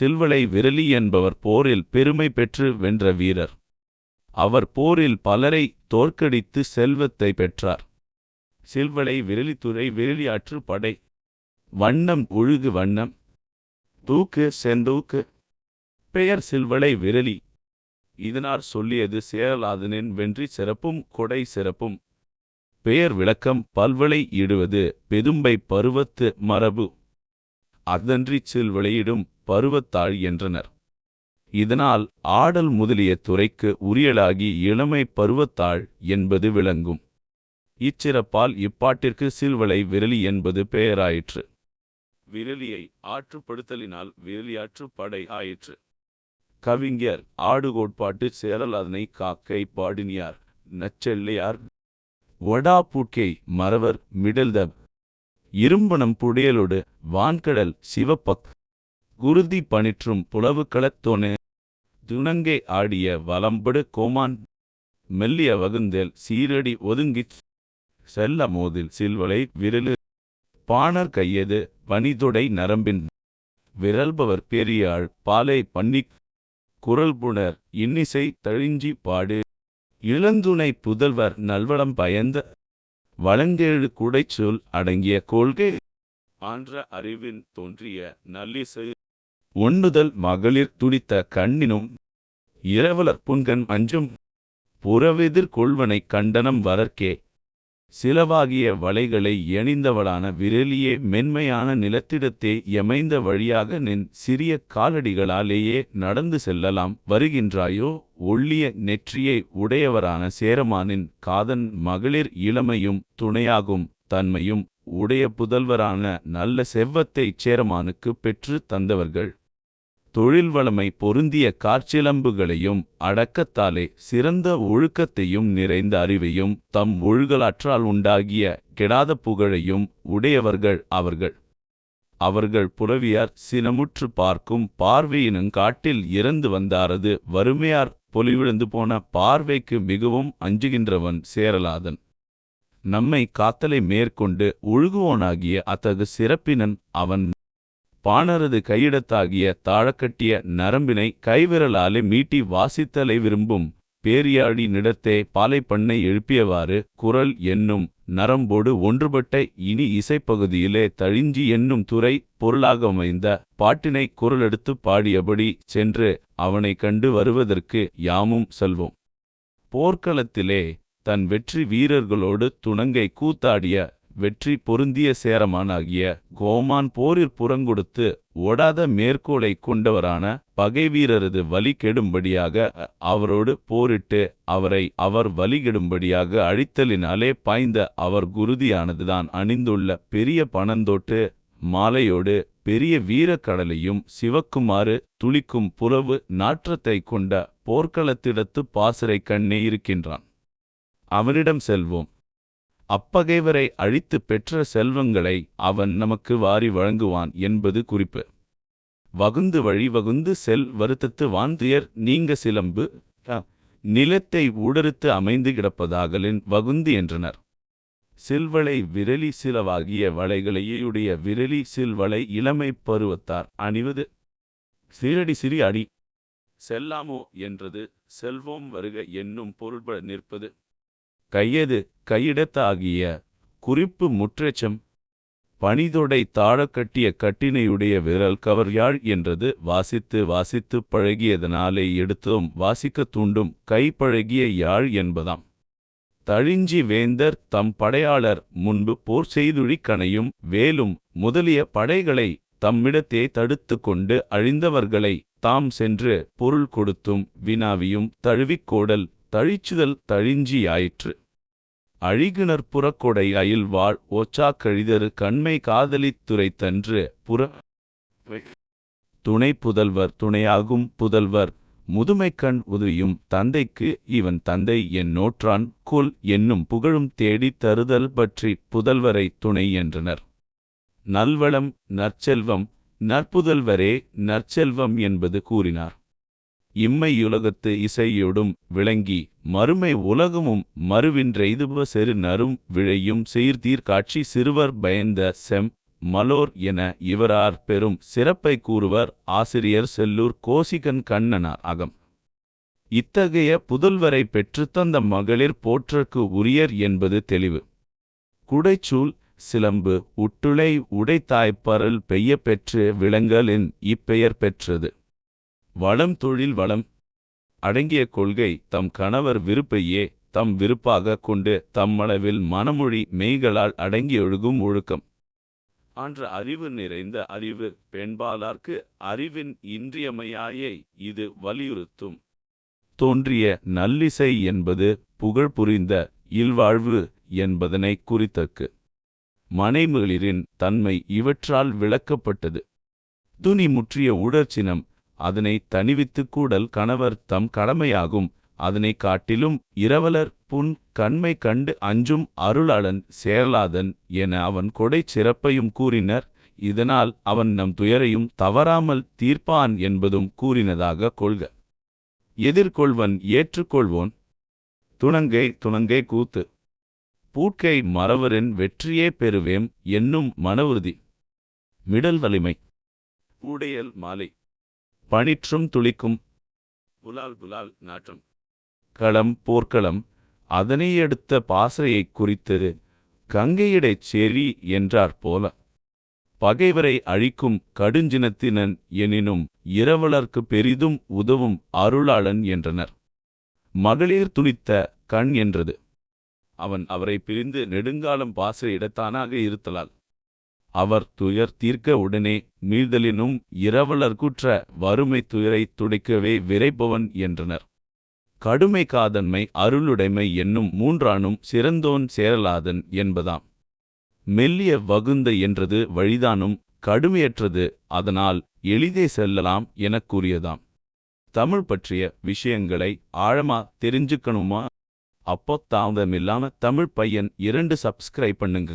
சில்வளை விரலி என்பவர் போரில் பெருமை பெற்று வென்ற வீரர். அவர் போரில் பலரை தோற்கடித்து செல்வத்தை பெற்றார். சில்வளை விரலித்துறை விரலியாற்று படை. வண்ணம் ஒழுகு வண்ணம். தூக்கு செந்தூக்கு. பெயர் சில்வளை விரலி. இதனார் சொல்லியது சேரலாதனின் வென்றி சிறப்பும் கொடை சிறப்பும். பெயர் விளக்கம் பல்வளை இடுவது பெதும்பை பருவத்து மரபு. அதன்றி சில்வளையிடும் பருவத்தாள் என்றனர். இதனால் ஆடல் முதலிய துறைக்கு உரியலாகி இளமை பருவத்தாள் என்பது விளங்கும். இச்சிறப்பால் இப்பாட்டிற்கு சில்வளை விரலி என்பது பெயராயிற்று. விரலியை ஆற்றுப்படுத்தலினால் விரலியாற்று படை ஆயிற்று கவிஞர் ஆடுகோட்பாட்டு அதனை காக்கை பாடினியார் நச்செல்லையார் ஒடாபூட்கை மறவர் மிடல்தப் இரும்பனம் புடையலோடு வான்கடல் சிவப்பக் குருதி பணிற்றும் புலவு களத்தோனு துணங்கை ஆடிய வலம்படு கோமான். மெல்லிய வகுந்தேல் சீரடி ஒதுங்கிச் செல்ல மோதில் சில்வளை விரலு பாணர் கையது பனிதொடை நரம்பின். விரல்பவர் பெரியாள் பாலை குரல் குரல்புணர் இன்னிசை தழிஞ்சி பாடு. இளந்துணை புதல்வர் நல்வளம் பயந்த. வளங்கேழு குடைச்சொல் அடங்கிய கொள்கை. ஆன்ற அறிவின் தோன்றிய நல்லிசை ஒண்ணுதல் மகளிர் துடித்த கண்ணினும் இரவலர் புன்கண் அஞ்சும் புறவெதிர் கொள்வனைக் கண்டனம் வரற்கே சிலவாகிய வலைகளை எணிந்தவளான விரலியே மென்மையான நிலத்திடத்தே எமைந்த வழியாக நின் சிறிய காலடிகளாலேயே நடந்து செல்லலாம். வருகின்றாயோ? ஒள்ளிய நெற்றியை உடையவரான சேரமானின் காதன் மகளிர் இளமையும் துணையாகும் தன்மையும் உடைய புதல்வரான நல்ல செவ்வத்தைச் சேரமானுக்கு பெற்று தந்தவர்கள். தொழில் வளமை பொருந்திய காற்சிலம்புகளையும் அடக்கத்தாலே சிறந்த ஒழுக்கத்தையும் நிறைந்த அறிவையும் தம் ஒழுகலாற்றால் உண்டாகிய கெடாத புகழையும் உடையவர்கள் அவர்கள். அவர்கள் புலவியார் சினமுற்று பார்க்கும் பார்வையினுங் காட்டில் இறந்து வந்தாரது வறுமையார் பொலிவிழந்து போன பார்வைக்கு மிகவும் அஞ்சுகின்றவன் சேரலாதன். நம்மை காத்தலை மேற்கொண்டு ஒழுகுவோனாகிய அத்தகு சிறப்பினன் அவன் பாணரது கையிடத்தாகிய தாழக்கட்டிய நரம்பினை கைவிரலாலே மீட்டி வாசித்தலை விரும்பும் பேரியாடி நிடத்தே பாலைப்பண்ணை பண்ணை எழுப்பியவாறு குரல் என்னும் நரம்போடு ஒன்றுபட்ட இனி இசைப்பகுதியிலே தழிஞ்சி என்னும் துறை பொருளாக அமைந்த பாட்டினை குரலெடுத்து பாடியபடி சென்று அவனை கண்டு வருவதற்கு யாமும் செல்வோம். போர்க்களத்திலே தன் வெற்றி வீரர்களோடு துணங்கை கூத்தாடிய வெற்றி பொருந்திய சேரமானாகிய கோமான் போரிற் புறங்கொடுத்து ஓடாத மேற்கோளை கொண்டவரான பகைவீரரது வலி கெடும்படியாக அவரோடு போரிட்டு அவரை அவர் வலிகெடும்படியாக அழித்தலினாலே பாய்ந்த அவர் குருதியானதுதான் அணிந்துள்ள பெரிய பணந்தோட்டு மாலையோடு பெரிய வீரக்கடலையும் சிவக்குமாறு துளிக்கும் புறவு நாற்றத்தை கொண்ட போர்க்களத்திடத்து பாசறை கண்ணே இருக்கின்றான். அவனிடம் செல்வோம். அப்பகைவரை அழித்து பெற்ற செல்வங்களை அவன் நமக்கு வாரி வழங்குவான் என்பது குறிப்பு. வகுந்து வழி வகுந்து செல் வருத்தத்து வாந்துயர் நீங்க சிலம்பு நிலத்தை ஊடறுத்து அமைந்து கிடப்பதாகலின் வகுந்து என்றனர். சில்வளை விரலி சிலவாகிய வளைகளையுடைய விரலி சில்வளை இளமை பருவத்தார் அணிவது. சீரடி சிறி அடி. செல்லாமோ என்றது செல்வோம் வருக என்னும் பொருள்பட நிற்பது. கையது கையிடத்தாகிய குறிப்பு முற்றெச்சம். பணிதொடை தாழக்கட்டிய கட்டினையுடைய விரல் கவர் யாழ் என்றது வாசித்து வாசித்து பழகியதனாலே எடுத்ததும் வாசிக்கத் தூண்டும் கை பழகிய யாழ் என்பதாம். தழிஞ்சி வேந்தர் தம் படையாளர் முன்பு போர் செய்துழி கணையும் வேலும் முதலிய படைகளை தம்மிடத்தே தடுத்து கொண்டு அழிந்தவர்களை தாம் சென்று பொருள் கொடுத்தும் வினாவியும் தழுவிக்கோடல் தழிச்சுதல் தழிஞ்சியாயிற்று அழிகிணர் புறக்கொடை அயில் வாழ் ஓச்சா கழிதரு கண்மை காதலித் துரைத்தன்று புற துணை புதல்வர் துணையாகும் புதல்வர் முதுமைக்கண் உதவியும் தந்தைக்கு இவன் தந்தை என் நோற்றான் குல் என்னும் புகழும் தேடித் தருதல் பற்றி புதல்வரை துணை என்றனர். நல்வளம் நற்செல்வம் நற்புதல்வரே நற்செல்வம் என்பது கூறினார். இம்மையுலகத்து இசையோடும் விளங்கி மறுமை உலகமும் மறுவின்றெய்துப செரு நரும் விழையும் சீர்தீர் காட்சி சிறுவர் பயந்த செம் மலோர் என இவரார் பெரும் சிறப்பை கூறுவர் ஆசிரியர் செல்லூர் கோசிகன் கண்ணனார் அகம். இத்தகைய புதல்வரை பெற்றுத்தந்த மகளிர் போற்றற்கு உரியர் என்பது தெளிவு. குடைச்சூல் சிலம்பு உட்டுளை உடைத்தாய்ப்பரல் பெய்ய பெற்று விளங்கலின் இப்பெயர் பெற்றது. வளம் தொழில் வளம். அடங்கிய கொள்கை தம் கணவர் விருப்பையே தம் விருப்பாக கொண்டு தம்மளவில் மனமொழி மெய்களால் அடங்கியொழுகும் ஒழுக்கம். ஆன்ற அறிவு நிறைந்த அறிவு பெண்பாலார்க்கு அறிவின் இன்றியமையாயை இது வலியுறுத்தும். தோன்றிய நல்லிசை என்பது புகழ் புரிந்த இல்வாழ்வு என்பதனை குறித்தக்கு மனைமகளிரின் தன்மை இவற்றால் விளக்கப்பட்டது. துணி முற்றிய உடற்சினம் அதனை தணிவித்து கூடல் கணவர் தம் கடமையாகும். அதனை காட்டிலும் இரவலர் புன் கண்மை கண்டு அஞ்சும் அருளாளன் சேரலாதன் என அவன் கொடை சிறப்பையும் கூறினர். இதனால் அவன் நம் துயரையும் தவறாமல் தீர்ப்பான் என்பதும் கூறினதாக கொள்க. எதிர்கொள்வன் ஏற்றுக்கொள்வோன். துணங்கை துணங்கை கூத்து. பூட்கை மறவரின் வெற்றியே பெறுவேம் என்னும் மனவுறுதி. மிடல் வலிமை. உடையல் மாலை. பணிற்றும் துளிக்கும். புலால் புலால் நாற்றம். களம் போர்க்களம் அதனையடுத்த பாசறையைக் குறித்தது கங்கையிடைச் சேரி என்றார் போல. பகைவரை அழிக்கும் கடுஞ்சினத்தினன் எனினும் இரவலர்க்கு பெரிதும் உதவும் அருளாளன் என்றனர். மகளிர் துணித்த கண் என்றது. அவன் அவரை பிரிந்து நெடுங்காலம் பாசறையிடத்தானாக இருத்தலால். அவர் துயர் தீர்க்க உடனே மீள்தலினும் இரவலர்குற்ற வறுமை துயரை துடைக்கவே விரைப்பவன் என்றனர். கடுமை காதன்மை அருளுடைமை என்னும் மூன்றானும் சிறந்தோன் சேரலாதன் என்பதாம். மெல்லிய வகுந்த என்றது வழிதானும் கடுமையற்றது அதனால் எளிதே செல்லலாம் எனக் கூறியதாம். தமிழ் பற்றிய விஷயங்களை ஆழமா தெரிஞ்சுக்கணுமா? அப்போ தாமதமில்லாம தமிழ் பையன் இரண்டு சப்ஸ்கிரைப் பண்ணுங்க.